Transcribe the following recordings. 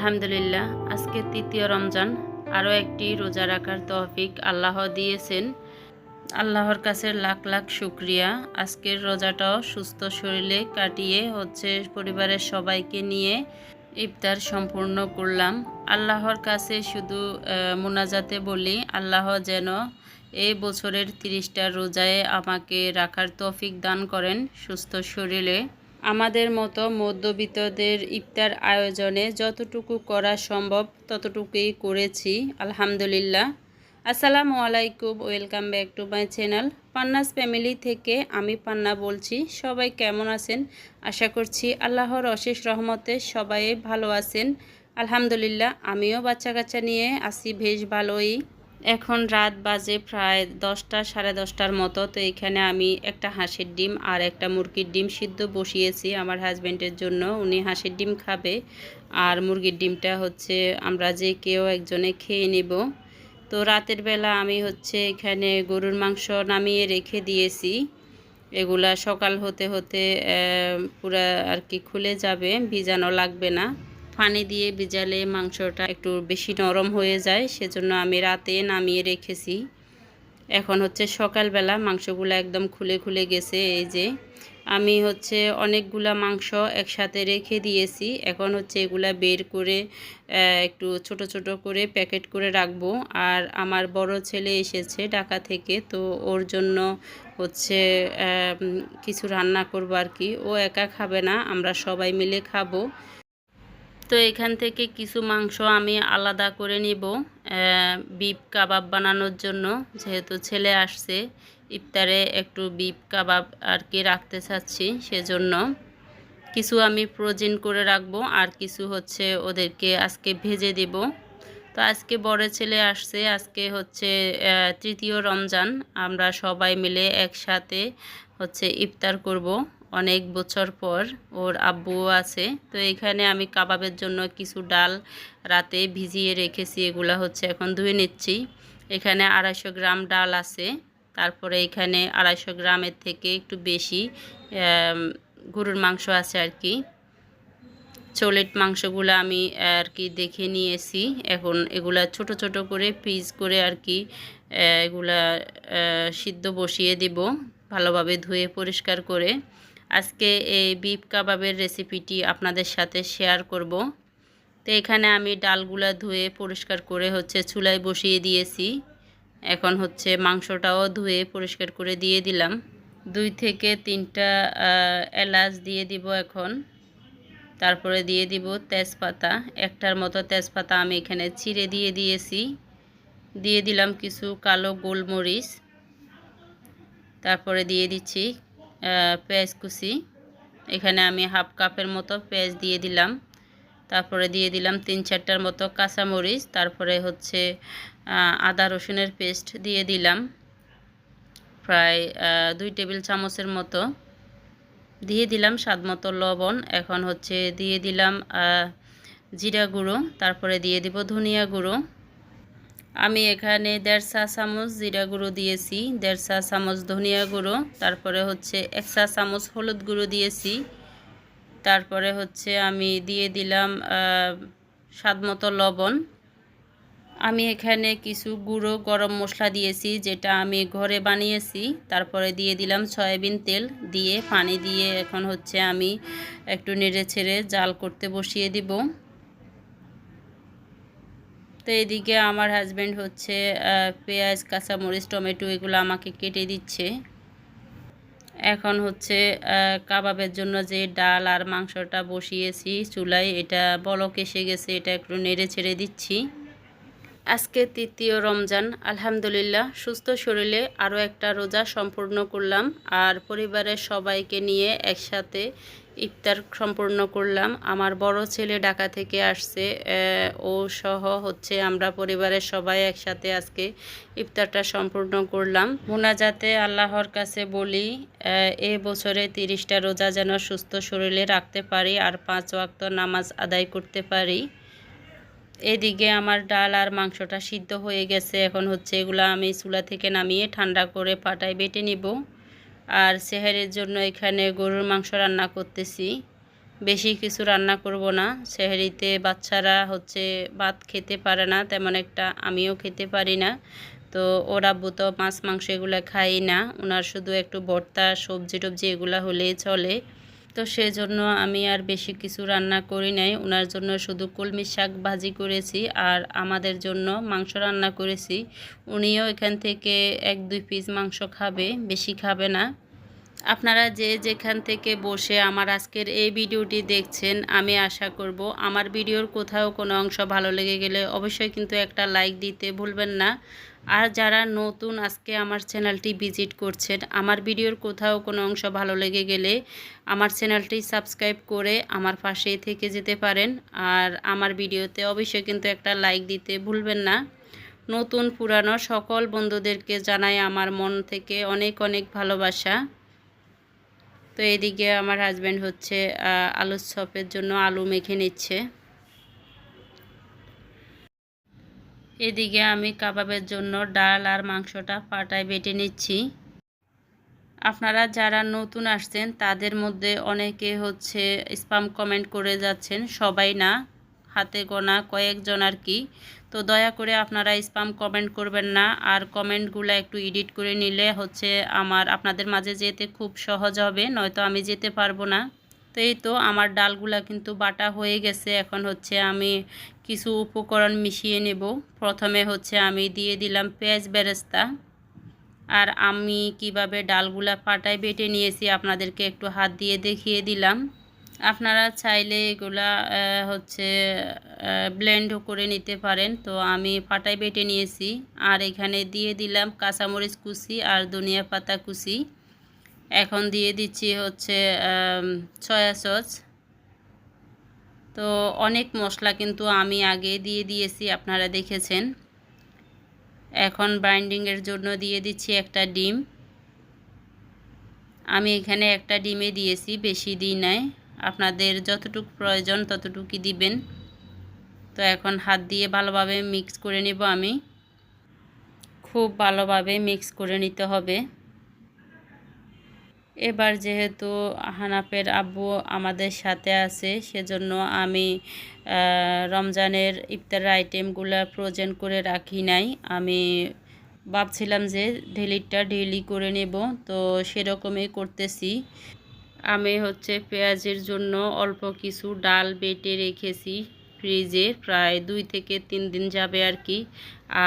আলহামদুলিল্লাহ, আজকে তৃতীয় রমজান, আরও একটি রোজা রাখার তৌফিক আল্লাহ দিয়েছেন। আল্লাহর কাছে লাখ লাখ শুক্রিয়া। আজকের রোজাটাও সুস্থ শরীরে কাটিয়ে হচ্ছে পরিবারের সবাইকে নিয়ে ইফতার সম্পূর্ণ করলাম। আল্লাহর কাছে শুধু মোনাজাতে বলি, আল্লাহ যেন এই বছরের তিরিশটা রোজায় আমাকে রাখার তৌফিক দান করেন সুস্থ শরীরে। আমাদের মতো মধ্যবিত্তদের ইফতার আয়োজনে যতটুকু করা সম্ভব ততটুকুই করেছি, আলহামদুলিল্লাহ। আসসালামু আলাইকুম, welcome back to my channel. Panna's family থেকে আমি পান্না বলছি, সবাই কেমন আছেন? আশা করছি আল্লাহর অশেষ রহমতে সবাই ভালো আছেন। আলহামদুলিল্লাহ, আমিও বাচ্চা কাচ্চা নিয়ে আসি বেশ ভালোই। এখন রাত বাজে প্রায় দশটা, সাড়ে দশটার মতো, তো এখানে আমি একটা হাঁসের ডিম আর একটা মুরগির ডিম সিদ্ধ বসিয়েছি আমার হাজব্যান্ডের জন্য। উনি হাঁসের ডিম খাবে আর মুরগির ডিমটা হচ্ছে আমরা যে কেউ একজনে খেয়ে নেব। তো রাতের বেলা আমি হচ্ছে এখানে গরুর মাংস নামিয়ে রেখে দিয়েছি। এগুলা সকাল হতে হতে পুরা আর কি খুলে যাবে, ভিজানো লাগবে না। পানি দিয়ে ভিজালে মাংসটা একটু বেশি নরম হয়ে যায়, সেজন্য আমি রাতে নামিয়ে রেখেছি। এখন হচ্ছে সকালবেলা মাংসগুলো একদম খুলে খুলে গেছে, এই যে। আমি হচ্ছে অনেকগুলা মাংস একসাথে রেখে দিয়েছি, এখন হচ্ছে এগুলা বের করে একটু ছোট ছোট করে প্যাকেট করে রাখব। আর আমার বড় ছেলে এসেছে ঢাকা থেকে, তো ওর জন্য হচ্ছে কিছু রান্না করব আর কি। ও একা খাবে না, আমরা সবাই মিলে খাব। তো এখান থেকে কিছু মাংস আমি আলাদা করে নিব বিপ কাবাব বানানোর জন্য। যেহেতু ছেলে আসছে, ইফতারে একটু বিপ কাবাব আর কি রাখতে চাচ্ছি সেজন্য। কিছু আমি ফ্রোজেন করে রাখব আর কিছু হচ্ছে ওদেরকে আজকে ভেজে দেব। তো আজকে বড় ছেলে আসছে, আজকে হচ্ছে তৃতীয় রমজান। আমরা সবাই মিলে একসাথে হচ্ছে ইফতার করব। অনেক বছর পর ওর আব্বুও আছে। তো এখানে আমি কাবাবের জন্য কিছু ডাল রাতে ভিজিয়ে রেখেছি, এগুলা হচ্ছে এখন ধুয়ে নিচ্ছি। এখানে আড়াইশো গ্রাম ডাল আছে, তারপরে এখানে আড়াইশো গ্রামের থেকে একটু বেশি গরুর মাংস আছে আর কি। চোলেট মাংসগুলো আমি আর কি দেখে নিয়েছি, এখন এগুলা ছোট ছোট করে পিস করে আর কি এগুলা সিদ্ধ বসিয়ে দিব, ভালোভাবে ধুয়ে পরিষ্কার করে। আজকে এই বিফ কাবাবের রেসিপিটি আপনাদের সাথে শেয়ার করব। তো এখানে আমি ডালগুলা ধুয়ে পরিষ্কার করে হচ্ছে চুলায় বসিয়ে দিয়েছি। এখন হচ্ছে মাংসটাও ধুয়ে পরিষ্কার করে দিয়ে দিলাম। দুই থেকে তিনটা এলাচ দিয়ে দিব এখন। তারপরে দিয়ে দিব তেজপাতা। একটার মতো তেজপাতা আমি এখানে চিড়ে দিয়ে দিয়েছি। দিয়ে দিলাম কিছু কালো গোলমরিচ। তারপরে দিয়ে দিচ্ছি পেঁয়াজ কুচি। এখানে আমি হাফ কাপের মতো পেঁয়াজ দিয়ে দিলাম। তারপরে দিয়ে দিলাম তিন চারটার মতো কাঁচামরিচ। তারপরে হচ্ছে আদা রসুনের পেস্ট দিয়ে দিলাম। প্রায় দুই টেবিল চামচের মতো। দিয়ে দিলাম স্বাদ মতো লবণ। এখন হচ্ছে দিয়ে দিলাম জিরা গুঁড়ো। তারপরে দিয়ে দিব ধনিয়া গুঁড়ো। আমি এখানে দেড় চা চামচ জিরা গুঁড়ো দিয়েছি দেড় চা চামচ ধনিয়া গুঁড়ো তারপরে হচ্ছে এক চা চামচ হলুদ গুঁড়ো দিয়েছি তারপরে হচ্ছে আমি দিয়ে দিলাম আহ, স্বাদ মতো লবণ। আমি এখানে কিছু গুঁড়ো গরম মশলা দিয়েছি যেটা আমি ঘরে বানিয়েছি তারপরে দিয়ে দিলাম সয়াবিন তেল দিয়ে পানি দিয়ে এখন হচ্ছে আমি একটু নেড়ে ছেড়ে জাল করতে বসিয়ে দিব। তো এদিকে আমার হাজব্যান্ড হচ্ছে পেঁয়াজ, কাঁচামরিচ, টমেটো এগুলো আমাকে কেটে দিচ্ছে। এখন হচ্ছে কাবাবের জন্য যে ডাল আর মাংসটা বসিয়েছি চুলায়, এটা বলক এসে গেছে, এটা একটু নেড়ে ছেড়ে দিচ্ছি। আজকে তৃতীয় রমজান, আলহামদুলিল্লাহ, সুস্থ শরীরে আরও একটা রোজা সম্পূর্ণ করলাম আর পরিবারের সবাইকে নিয়ে একসাথে ইফতার সম্পূর্ণ করলাম। আমার বড় ছেলে ঢাকা থেকে আসছে ও সহ হচ্ছে আমরা পরিবারের সবাই একসাথে আজকে ইফতারটা সম্পূর্ণ করলাম। মোনাজাতে আল্লাহর কাছে বলি এ বছরে তিরিশটা রোজা যেন সুস্থ শরীরে রাখতে পারি আর পাঁচ ওয়াক্ত নামাজ আদায় করতে পারি। এদিকে আমার ডাল আর মাংসটা সিদ্ধ হয়ে গেছে। এখন হচ্ছে এগুলো আমি চুলা থেকে নামিয়ে ঠান্ডা করে পাটায় বেটে নিব। আর সেহারের জন্য এখানে গরুর মাংস রান্না করতেছি। বেশি কিছু রান্না করব না। সেহরিতে বাচ্চারা হচ্ছে ভাত খেতে পারে না, তেমন একটা আমিও খেতে পারি না। তো ওর আব্বু তো মাছ মাংস এগুলো খাই না। ওনার শুধু একটু ভর্তা সবজি টবজি এগুলো হলেই চলে। তো সেজন্য আমি আর বেশি কিছু রান্না করি নাই। ওনার জন্য শুধু কলমি শাক ভাজি করেছি আর আমাদের জন্য মাংস রান্না করেছি। উনিও এখান থেকে এক, দুই পিস মাংস খাবে, বেশি খাবে না। আপনারা যে যেখান থেকে বসে আমার আজকের এই ভিডিওটি দেখছেন, আমি আশা করব আমার ভিডিওর কোথাও কোনো অংশ ভালো লেগে গেলে অবশ্যই কিন্তু একটা লাইক দিতে ভুলবেন না। আর যারা নতুন আজকে আমার চ্যানেলটি ভিজিট করছেন, আমার ভিডিওর কোথাও কোনো অংশ ভালো লেগে গেলে আমার চ্যানেলটি সাবস্ক্রাইব করে আমার পাশেই থেকে যেতে পারেন। আর আমার ভিডিওতে অবশ্যই কিন্তু একটা লাইক দিতে ভুলবেন না। নতুন, পুরানো সকল বন্ধুদেরকে জানাই আমার মন থেকে অনেক অনেক ভালোবাসা। তো এদিকে আমার হাজব্যান্ড হচ্ছে আলুর চপের জন্য আলু মেখে নিচ্ছে। এদিকে আমি কাবাবের জন্য ডাল আর মাংসটা পাটায় বেটে নিচ্ছি। আপনারা যারা নতুন আসছেন, তাদের মধ্যে অনেকে হচ্ছে স্পাম কমেন্ট করে যাচ্ছেন, সবাই না, হাতে গোনা কয়েকজন আর কি। তো দয়া করে আপনারা স্পাম কমেন্ট করবেন না, আর কমেন্টগুলো একটু এডিট করে নিলে হচ্ছে আমার, আপনাদের মাঝে যেতে খুব সহজ হবে, নয়তো আমি যেতে পারব না। তো এই তো আমার ডালগুলা কিন্তু বাটা হয়ে গেছে। এখন হচ্ছে আমি কিছু উপকরণ মিশিয়ে নেব। প্রথমে হচ্ছে আমি দিয়ে দিলাম পেঁয়াজ বেরেস্তা। আর আমি কীভাবে ডালগুলা পাটায় বেটে নিয়েছি আপনাদেরকে একটু হাত দিয়ে দেখিয়ে দিলাম। আপনারা চাইলে এগুলা হচ্ছে ব্লেন্ডও করে নিতে পারেন। তো আমি পাটায় বেটে নিয়েছি। আর এখানে দিয়ে দিলাম কাঁচামরিচ কুচি আর ধনিয়া পাতা কুচি। এখন দিয়ে দিচ্ছি হচ্ছে সয়া সস তো অনেক মশলা কিন্তু আমি আগে দিয়ে দিয়েছি, আপনারা দেখেছেন। এখন বাইন্ডিংয়ের জন্য দিয়ে দিচ্ছি একটা ডিম। আমি এখানে একটা ডিমে দিয়েছি, বেশি দিই নাই। আপনাদের যতটুকু প্রয়োজন ততটুকুই দিবেন। তো এখন হাত দিয়ে ভালোভাবে মিক্স করে নেব আমি। খুব ভালোভাবে মিক্স করে নিতে হবে। এবার যেহেতু হানাফের আব্বু আমাদের সাথে আছে, সেজন্য আমি রমজানের ইফতার আইটেমগুলো প্রোজেন করে রাখি নাই। আমি ভাবছিলাম যে ডেলিটা ডেলি করে নেব, তো সেরকমই করতেছি। আমি হচ্ছে পেঁয়াজের জন্য অল্প কিছু ডাল বেটে রেখেছি ফ্রিজে, প্রায় দুই থেকে তিন দিন যাবে আর কি।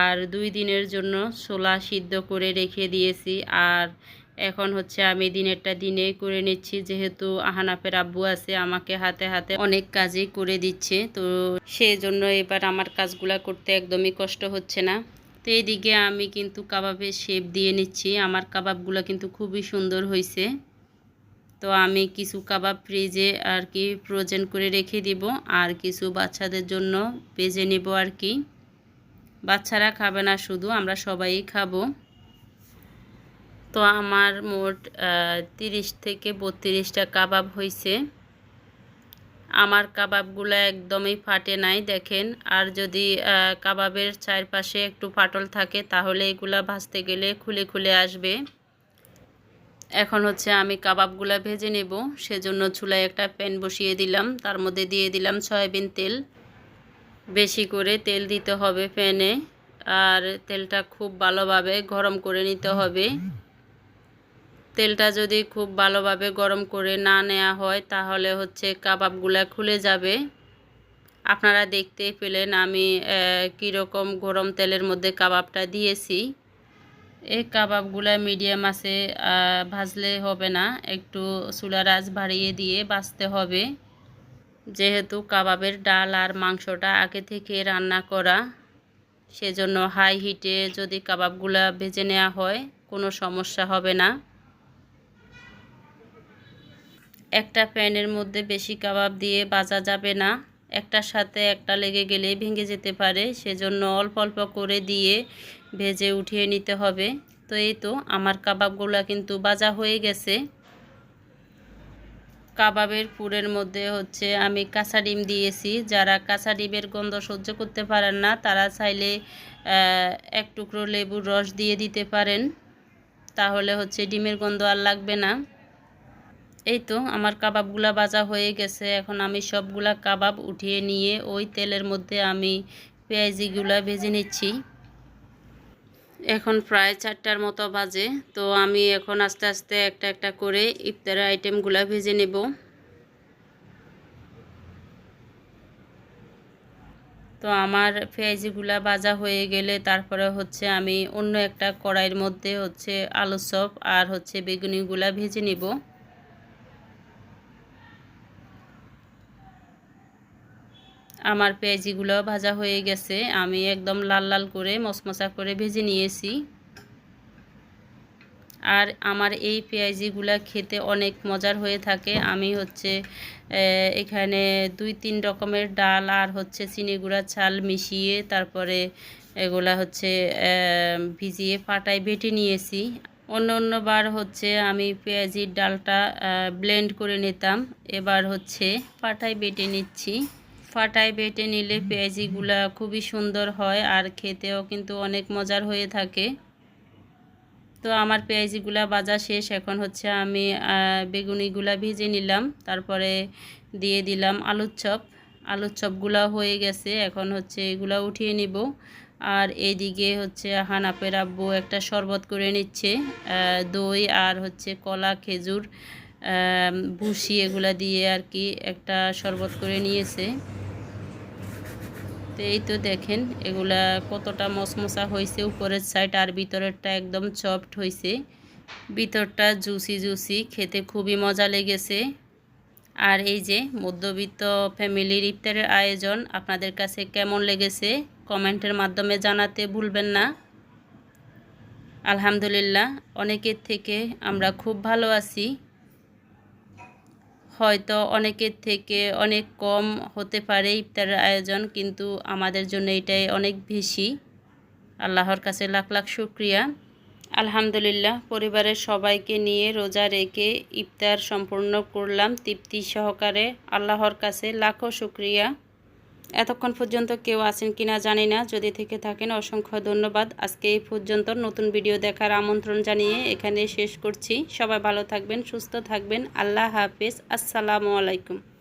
আর দুই দিনের জন্য ছোলা সিদ্ধ করে রেখে দিয়েছি। আর এখন হচ্ছে আমি দিনেরটা দিনে করে নিচ্ছি, যেহেতু আহানাফের আব্বু আছে, আমাকে হাতে হাতে অনেক কাজই করে দিচ্ছে। তো সেই জন্য এবার আমার কাজগুলা করতে একদমই কষ্ট হচ্ছে না। তো এইদিকে আমি কিন্তু কাবাবের শেপ দিয়ে নিচ্ছি। আমার কাবাবগুলো কিন্তু খুবই সুন্দর হয়েছে তো আমি কিছু কাবাব ফ্রিজে আর কি ফ্রোজেন করে রেখে দিব, আর কিছু বাচ্চাদের জন্য ভেজে নেব আর কি। বাচ্চারা খাবে না শুধু, আমরা সবাই খাব। তো আমার মোট তিরিশ থেকে বত্রিশটা কাবাব হয়েছে আমার কাবাবগুলো একদমই ফাটে নাই, দেখেন। আর যদি কাবাবের চারপাশে একটু ফাটল থাকে, তাহলে এগুলা ভাজতে গেলে খুলে খুলে আসবে। এখন হচ্ছে আমি কাবাবগুলো ভেজে নেব। সেজন্য চুলায় একটা প্যান বসিয়ে দিলাম। তার মধ্যে দিয়ে দিলাম সয়াবিন তেল। বেশি করে তেল দিতে হবে প্যানে। আর তেলটা খুব ভালোভাবে গরম করে নিতে হবে। তেলটা যদি খুব ভালোভাবে গরম করে না নেওয়া হয়, তাহলে হচ্ছে কাবাবগুলা খুলে যাবে। আপনারা দেখতে পেলেন আমি কীরকম গরম তেলের মধ্যে কাবাবটা দিয়েছি। এই কাবাবগুলা মিডিয়াম আছে ভাজলে হবে না, একটু চুলার আঁচ বাড়িয়ে দিয়ে বাছতে হবে। যেহেতু কাবাবের ডাল আর মাংসটা আগে থেকে রান্না করা, সেজন্য হাই হিটে যদি কাবাবগুলা ভেজে নেওয়া হয়, কোনো সমস্যা হবে না। একটা প্যানের মধ্যে বেশি কাবাব দিয়ে বাজা যাবে না। একটার সাথে একটা লেগে গেলে ভেঙে যেতে পারে। সেজন্য অল্প অল্প করে দিয়ে ভেজে উঠিয়ে নিতে হবে। তো এই তো আমার কাবাবগুলো কিন্তু বাজা হয়ে গেছে। কাবাবের পুরের মধ্যে হচ্ছে আমি কাঁচা ডিম দিয়েছি। যারা কাঁচা ডিমের গন্ধ সহ্য করতে পারেন না, তারা চাইলে এক টুকরো লেবুর রস দিয়ে দিতে পারেন। তাহলে হচ্ছে ডিমের গন্ধ আর লাগবে না। এই তো, আমার কাবাবগুলা ভাজা হয়ে গেছে। এখন আমি সবগুলা কাবাব উঠিয়ে নিয়ে ওই তেলের মধ্যে আমি পেঁয়াজিগুলা ভেজে নিচ্ছি। এখন প্রায় চারটার মতো বাজে, তো আমি এখন আস্তে আস্তে একটা একটা করে ইফতারের আইটেমগুলা ভেজে নেব। তো আমার পেঁয়াজিগুলা ভাজা হয়ে গেলে তারপরে হচ্ছে আমি অন্য একটা কড়াইয়ের মধ্যে হচ্ছে আলু চপ আর হচ্ছে বেগুনিগুলা ভেজে নিব। আমার পেঁয়াজিগুলো ভাজা হয়ে গেছে। আমি একদম লাল লাল করে মশমশা করে ভেজে নিয়েছি। আর আমার এই পেঁয়াজিগুলা খেতে অনেক মজার হয়ে থাকে। আমি হচ্ছে এখানে দুই তিন রকমের ডাল আর হচ্ছে চিনি গুঁড়া চাল মিশিয়ে তারপরে এগুলা হচ্ছে ভিজিয়ে পাটায় বেটে নিয়েছি। অন্য অন্য বার হচ্ছে আমি পেঁয়াজির ডালটা ব্লেন্ড করে নিতাম। এবার হচ্ছে পাটায় বেটে নিচ্ছি। ফাটায় বেটে নিলে পেঁয়াজিগুলা খুবই সুন্দর হয় আর খেতেও কিন্তু অনেক মজার হয়ে থাকে। তো আমার পেঁয়াজিগুলা বাজা শেষ, এখন হচ্ছে আমি বেগুনিগুলা ভেজে নিলাম, তারপরে দিয়ে দিলাম আলুর চপ। আলুর চপগুলা হয়ে গেছে, এখন হচ্ছে এগুলা উঠিয়ে নিব। আর এইদিকে হচ্ছে হানাপের আব্বু একটা শরবত করে নিচ্ছে দই আর হচ্ছে কলা, খেজুর ভুসি এগুলা দিয়ে আর কি একটা শরবত করে নিয়েছে। এই তো দেখেন, এগুলা কতটা মশমশা হয়েছে উপরের সাইড আর ভিতরেরটা একদম সফট হয়েছে ভিতরটা জুসি জুসি খেতে খুবই মজা লেগেছে। আর এই যে মধ্যবিত্ত ফ্যামিলির ইফতারের আয়োজন, আপনাদের কাছে কেমন লেগেছে? কমেন্টের মাধ্যমে জানাতে ভুলবেন না। আলহামদুলিল্লাহ, অনেকের থেকে আমরা খুব ভালো আছি। হয়তো অনেকের থেকে অনেক কম হতে পারে ইফতারের আয়োজন, কিন্তু আমাদের জন্য এটাই অনেক বেশি। আল্লাহর কাছে লাখ লাখ শুক্রিয়া। আলহামদুলিল্লাহ, পরিবারের সবাইকে নিয়ে রোজা রেখে ইফতার সম্পূর্ণ করলাম। তৃপ্তি সহকারে আল্লাহর কাছে লাখো শুক্রিয়া। এতক্ষণ পর্যন্ত কেউ আছেন কিনা জানি না। যদি থেকে থাকেন, অসংখ্য ধন্যবাদ। আজকে এই পর্যন্ত নতুন ভিডিও দেখার আমন্ত্রণ জানিয়ে এখানে শেষ করছি। সবাই ভালো থাকবেন, সুস্থ থাকবেন। আল্লাহ হাফেজ। আসসালামু আলাইকুম।